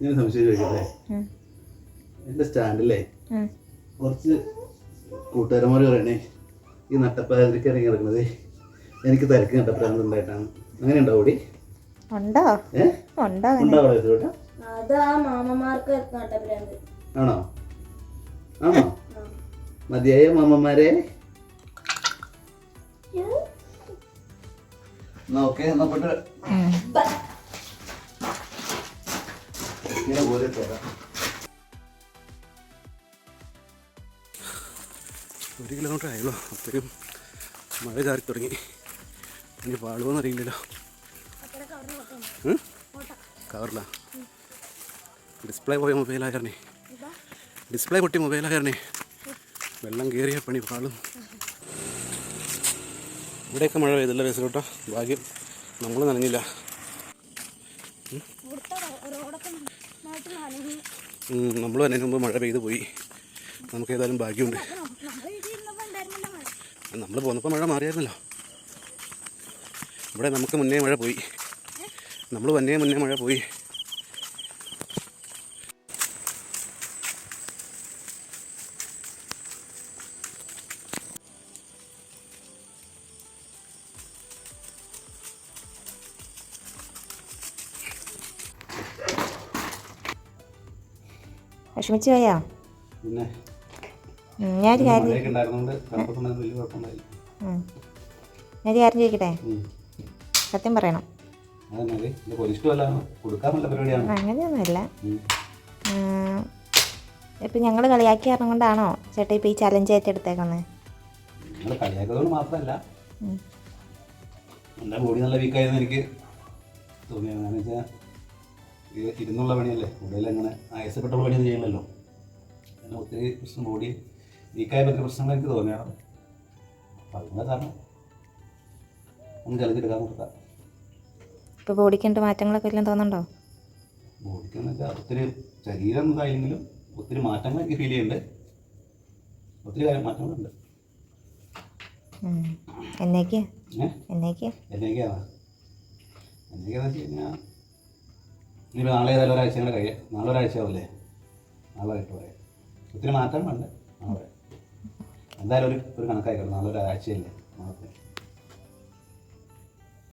ഞാൻ സംശയം ചോദിക്കട്ടെ? ഉം, എന്റെ സ്റ്റാൻഡില്ലേ. കുറച്ച് കൂട്ടുകാരന്മാര് പറയണേ ഈ നട്ടപ്പാതിരിക്ക് ഇറങ്ങി ഇറങ്ങുന്നത് എനിക്ക് തിരക്ക് നട്ടപ്രാന്തുണ്ടായിട്ടാണ് അങ്ങനെ ഉണ്ടാവും ഓടി ഉണ്ടോ? ഉണ്ടോ ആണോ? ആണോ? മതിയായ മാമന്മാരെ? നോക്കേ നോക്കട്ടെ. ഇങ്ങനെ പോലെ തരാം. ഒരു കിലോമീറ്റർ ആയുള്ളൂ അപ്പോഴും മഴ ചാറി തുടങ്ങി. ഇനി പാടുവോന്ന് അറിയില്ലല്ലോ കവറില്ല ഡിസ്പ്ലേ പോയ മൊബൈലായിരുന്നേ ഡിസ്പ്ലേ പൊട്ടി മൊബൈലായിരുന്നേ വെള്ളം കയറിയ പണി പാളും. ഇവിടെയൊക്കെ മഴ പെയ്തല്ല രസോട്ടോ ഭാഗ്യം നമ്മൾ നനഞ്ഞില്ല. നമ്മൾ തന്നെ മുമ്പ് മഴ പെയ്ത് പോയി. നമുക്ക് ഏതായാലും ഭാഗ്യമുണ്ട്. നമ്മൾ പോന്നപ്പോൾ മഴ. മാറിയായിരുന്നല്ലോ. ഇവിടെ നമുക്ക് മുന്നേ മഴ പോയി. നമ്മൾ വന്നേ മുന്നേ മഴ പോയി. വിഷമിച്ച് പോയോ ഞാനൊരു കാര്യം ഞാനൊരു കാര്യം ചോദിക്കട്ടെ? സത്യം പറയണം. അങ്ങനെയൊന്നുമില്ല. ഇപ്പം ഞങ്ങൾ കളിയാക്കി കാരണം കൊണ്ടാണോ ചേട്ടാ ഇപ്പം ഈ ചലഞ്ച് ഏറ്റെടുത്തേക്കുന്നത്? നിങ്ങൾ കളിയാക്കുന്നതുകൊണ്ട് മാത്രമല്ല. എന്റെ ബോഡി നല്ല വീക്കായിരുന്നു എനിക്ക് തോന്നിയത്. ഇരുന്നുള്ള പണിയല്ലേ? കൂടുതൽ അങ്ങനെ ആയസപ്പെട്ടുള്ള പണിയൊന്നും ചെയ്യണമല്ലോ അങ്ങനെ ഒത്തിരി പ്രശ്നം ഓടി വീക്കായ പറ്റിയ പ്രശ്നങ്ങൾ എനിക്ക് തോന്നിയാണ് അപ്പം അതിനുള്ള കാരണം ഒന്ന് ചലിച്ചെടുക്കാൻ നോക്കാം ഇപ്പോൾ ബോഡിക്ക് എന്ത് മാറ്റങ്ങളൊക്കെ വല്ലതും തോന്നുന്നുണ്ടോ? ബോഡിക്ക് എന്ന് വെച്ചാൽ ഒത്തിരി ശരീരം ഇതായെങ്കിലും ഒത്തിരി മാറ്റങ്ങൾ എനിക്ക് ഫീൽ ചെയ്യുന്നുണ്ട് ഒത്തിരി കാര്യം മാറ്റങ്ങളുണ്ട്. എന്നേക്ക്? എന്നേക്ക്? എന്നേക്കാണ് എന്നൊക്കെയാന്ന് വെച്ച് കഴിഞ്ഞാൽ ഇനി നാളെ ഏതായാലും ഒരാഴ്ച കൂടെ കഴിയാം. നാളെ ഒരാഴ്ച ആവില്ലേ നാളെ ആയിട്ട് പറയാം. ഒത്തിരി മാറ്റം വേണ്ടേ നാളെ എന്തായാലും ഒരു ഒരു കണക്കായിക്കോട്ടെ നാളെ ഒരാഴ്ചയല്ലേ?